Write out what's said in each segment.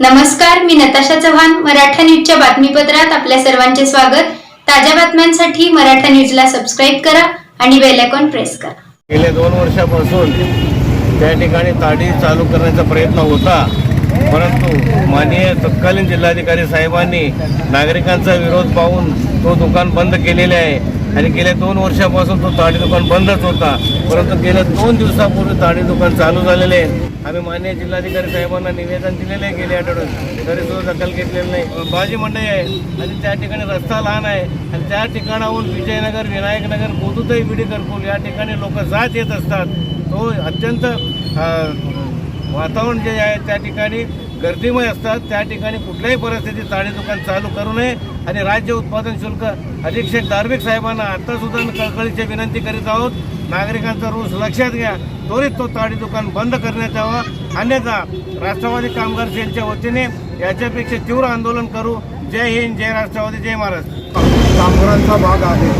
नमस्कार मी नताशा चव्हाण मराठा न्यूजच्या बातमीपत्रात आपल्या सर्वांचे स्वागत. ताज्या बातम्यांसाठी मराठा न्यूजला सबस्क्राईब करा आणि बेल आयकॉन प्रेस करा. गेल्या दोन वर्षापासून त्या ठिकाणी ताडी चालू करण्याचा प्रयत्न होता. परंतु माननीय तत्कालीन जिल्हाधिकारी साहेबांनी नागरिकांचा विरोध पाहून तो दुकान बंद केलेले आहे. आणि गेल्या दोन वर्षापासून तो ताडी दुकान बंदच होता. परंतु गेल्या दोन दिवसापूर्वी ताडी दुकान चालू झालेले आहे. आम्ही मान्य जिल्हाधिकारी साहेबांना निवेदन दिलेलं आहे गेल्या आठवड्यात. तरी सुद्धा दखल घेतलेली नाही. बाजी मंडई आहे आणि त्या ठिकाणी रस्ता लहान आहे. आणि त्या ठिकाणाहून विजयनगर विनायकनगर गोदुताई विडी करपूर या ठिकाणी लोक जात येत असतात. तो अत्यंत वातावरण जे आहे त्या ठिकाणी गर्दीमय असतात त्या ठिकाणी कुठल्याही परिस्थितीत ताडी दुकान चालू करू नये आणि राज्य उत्पादन शुल्क अधीक्षक दार्विक साहेबांना आता मी कळकळीची विनंती करीत आहोत. नागरिकांचा रोष लक्षात घ्या. त्वरित तो ताडी दुकान बंद करण्यात यावा. अन्यथा राष्ट्रवादी कामगार सेलच्या वतीने याच्यापेक्षा तीव्र आंदोलन करू. जय हिंद जय राष्ट्रवादी जय महाराष्ट्र. कामगारांचा भाग आहे.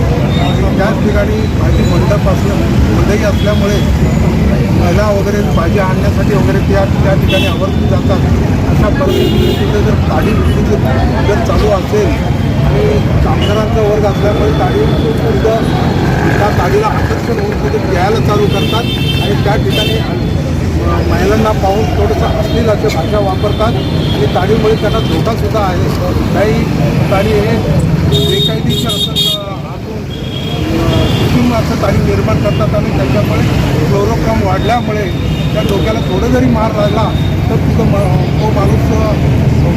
त्याच ठिकाणी भाजी मंडप असल्या मंडई असल्यामुळे महिला वगैरे भाजी आणण्यासाठी वगैरे त्या त्या ठिकाणी आवर्जून जातात. अशा परिस्थितीमध्ये जर ताडी जर चालू असेल आणि कामगारांचा वर्ग असल्यामुळे गाडी त्या ताडीला आकर्षण होऊन तिथे घ्यायला चालू करतात आणि त्या ठिकाणी महिलांना पाहून थोडंसं अश्लील अशा भाषा वापरतात आणि ताडीमुळे त्यांना धोकासुद्धा आहे. काही ताडी हे कृत्रिम ताणी निर्माण करतात आणि त्याच्यामुळे क्लोरोक्रम वाढल्यामुळे त्या डोक्याला थोडं जरी मार लागला तर तिथं म तो माणूस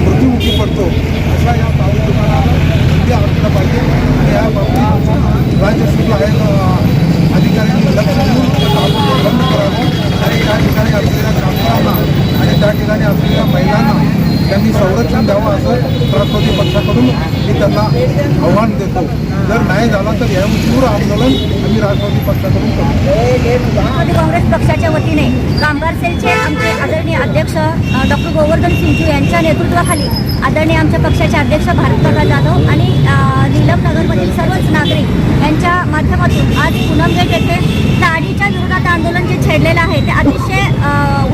मृत्यूमुखी पडतो. अशा या ताडी दुकानाला असलं पाहिजे. आणि या बाबतीत राज्य शुल्क आहे अधिकाऱ्यांनी लक्ष देऊन बंद करावं आणि त्या ठिकाणी असलेल्या कामगारांना आणि त्या ठिकाणी असलेल्या महिलांना त्यांनी संरक्षण द्यावं असं राष्ट्रवादी पक्षाकडून मी त्यांना आव्हान देतो. जर नाही झाला तर या तीव्र आंदोलन आम्ही राष्ट्रवादी पक्षाकडून करू. काँग्रेस पक्षाच्या वतीने कामगार सेलचे आमचे आदरणीय अध्यक्ष डॉक्टर गोवर्धन सिंचू यांच्या नेतृत्वाखाली आदरणीय आमच्या पक्षाचे अध्यक्ष भारतप्रकाश जाधव आणि नीलम नगरमधील सर्वच नागरिक यांच्या माध्यमातून आज पुनमगेट येथे ताडीच्या विरोधात आंदोलन जे छेडलेलं आहे ते अतिशय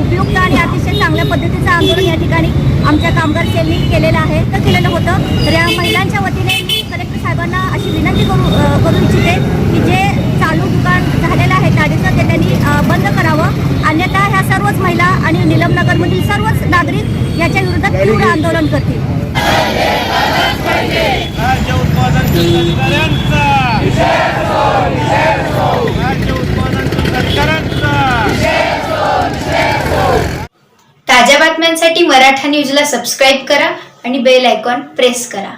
उपयुक्त आणि अतिशय चांगल्या पद्धतीचं आंदोलन या ठिकाणी आमच्या कामगार सेलनी केलेलं आहे तर केलेलं होतं. तर या महिलांच्या वतीने मी कलेक्टर साहेबांना अशी विनंती करू करू इच्छिते की जे चालू दुकान झालेलं आहे ताडीचं ते त्यांनी बंद करावं. अन्यथा ह्या सर्वच महिला आणि निलमनगरमधील सर्वच नागरिक याच्या विरोधात तीव्र आंदोलन करतील राज्य उत्पादन शुल्क अधिकाऱ्यांचा राज्य उत्पादन शुल्क अधिकाऱ्यांचा पाहण्यासाठी मराठा न्यूजला सबस्क्राईब करा आणि बेल आयकॉन प्रेस करा.